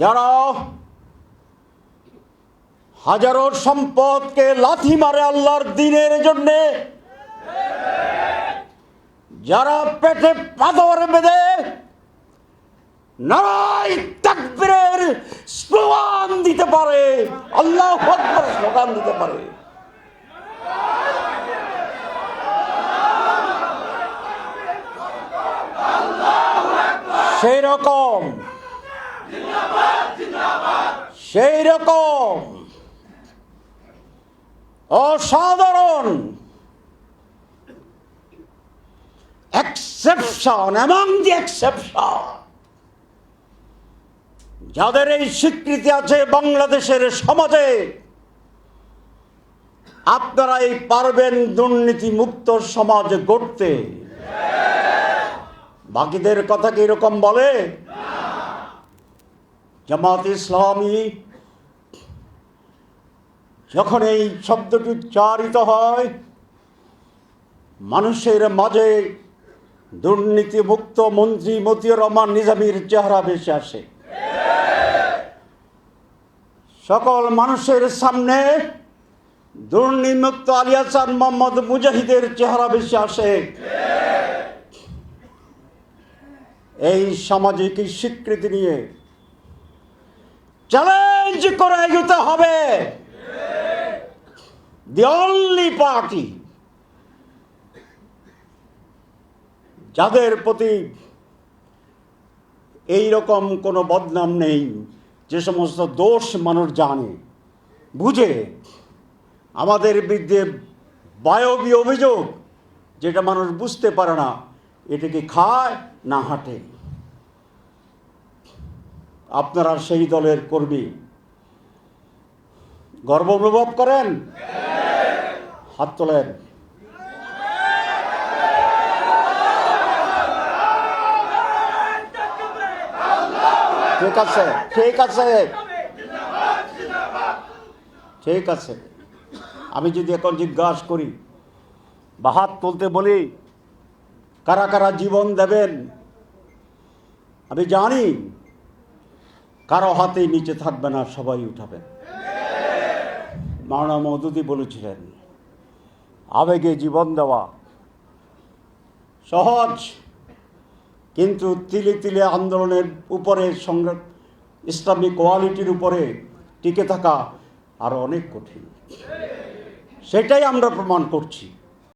যারা হাজারো সম্পদকে লাথি মারে আল্লাহর দিনের জন্যে। যারা পেটে পাথর বেঁধে নারাই তাকবীরের স্লোগান দিতে পারে, আল্লাহ আকবার স্লোগান দিতে পারে। সেই রকম সেই রকম অসাধারণ এক্সেপশন এমন দি এক্সেপশন যাদের এই স্বীকৃতি আছে বাংলাদেশের সমাজে, আপনারা পারবেন দুর্নীতি মুক্ত সমাজ গড়তে। বাকিদের কথা কি এরকম বলে? জামাত ইসলামী, যখন এই শব্দটি উচ্চারিত হয়, মানুষের মাঝে দুর্নীতিমুক্ত মন্ত্রী মতিউর রহমান নিজামীর চেহারা ভেসে আসে। সকল মানুষের সামনে দুর্নীতিমুক্ত আলিয়াসান মোহাম্মদ মুজাহিদের চেহারা ভেসে আসে। এই সামাজিক স্বীকৃতি নিয়ে চ্যালেঞ্জ করে এগোতে হবে। দি অনলি পার্টি যাদের প্রতি এই রকম কোনো বদনাম নেই, যে সমস্ত দোষ মানুষ জানে, বুঝে, আমাদের বিরুদ্ধে বায়বী অভিযোগ, যেটা মানুষ বুঝতে পারে না, এটাকে খায় না হাঁটে। আপনারা সেই দলের কর্মী। গর্ব অনুভব করেন? হাত তোলেন। ঠিক আছে ঠিক আছে। ঠিক আছে। আমি যদি এখন জিজ্ঞাসা করি, বা হাত তুলতে বলি, কারা কারা জীবন দেবেন? আমি জানি কারও হাতেই নিচে থাকবে না, সবাই উঠাবে। মাওনা মধুদি বলেছিলেন, আবেগে জীবন দেওয়া সহজ, কিন্তু তিলে তিলে আন্দোলনের উপরে সংগ্রাম ইসলামিক কোয়ালিটির উপরে টিকে থাকা আরও অনেক কঠিন। সেটাই আমরা প্রমাণ করছি।